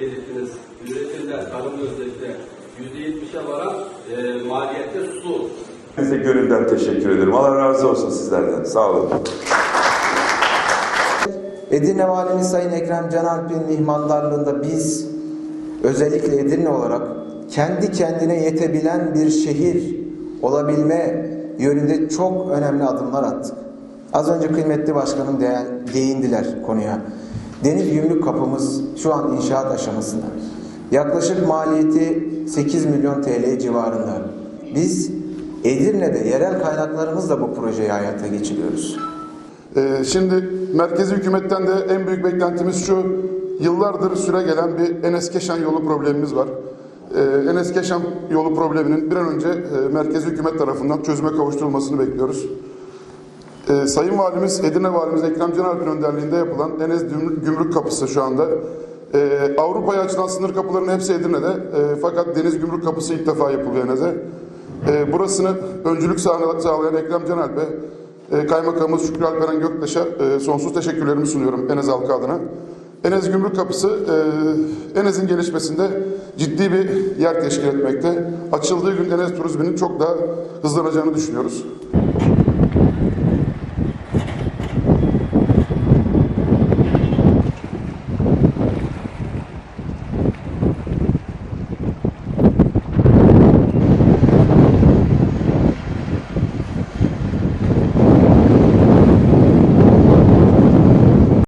belirttiniz. Üretimde, tarım özellikle %70'e varan e, maliyette su. Size gönülden teşekkür ederim. Allah razı olsun sizlerden. Sağ olun. Edirne Valimiz Sayın Ekrem Canalp'in ihmaldarlığında biz özellikle Edirne olarak kendi kendine yetebilen bir şehir olabilme yönünde çok önemli adımlar attık. Az önce kıymetli başkanım de- değindiler konuya. Deniz gümrük kapımız şu an inşaat aşamasında. Yaklaşık maliyeti 8 milyon TL civarında. Biz Edirne'de yerel kaynaklarımızla bu projeyi hayata geçiriyoruz. Ee, şimdi merkezi hükümetten de en büyük beklentimiz şu. Yıllardır süre gelen bir Enes Keşan yolu problemimiz var. Ee, Enes Keşan yolu probleminin bir an önce e, merkezi hükümet tarafından çözüme kavuşturulmasını bekliyoruz. Ee, Sayın Valimiz, Edirne Valimiz Ekrem Canalp'in önderliğinde yapılan Enes Gümrük- Kapısı şu anda. Ee, Avrupa'ya açılan sınır kapılarının hepsi Edirne'de. Ee, fakat Deniz Gümrük Kapısı ilk defa yapılıyor Enes'e. Ee, burasını öncülük sağlayan Ekrem Canalp'e, e, Kaymakamımız Şükrü Alperen Göktaş'a e, sonsuz teşekkürlerimi sunuyorum Enes halkı adına. Enes Gümrük Kapısı e, Enes'in gelişmesinde ciddi bir yer teşkil etmekte. Açıldığı gün Enes turizminin çok daha hızlanacağını düşünüyoruz.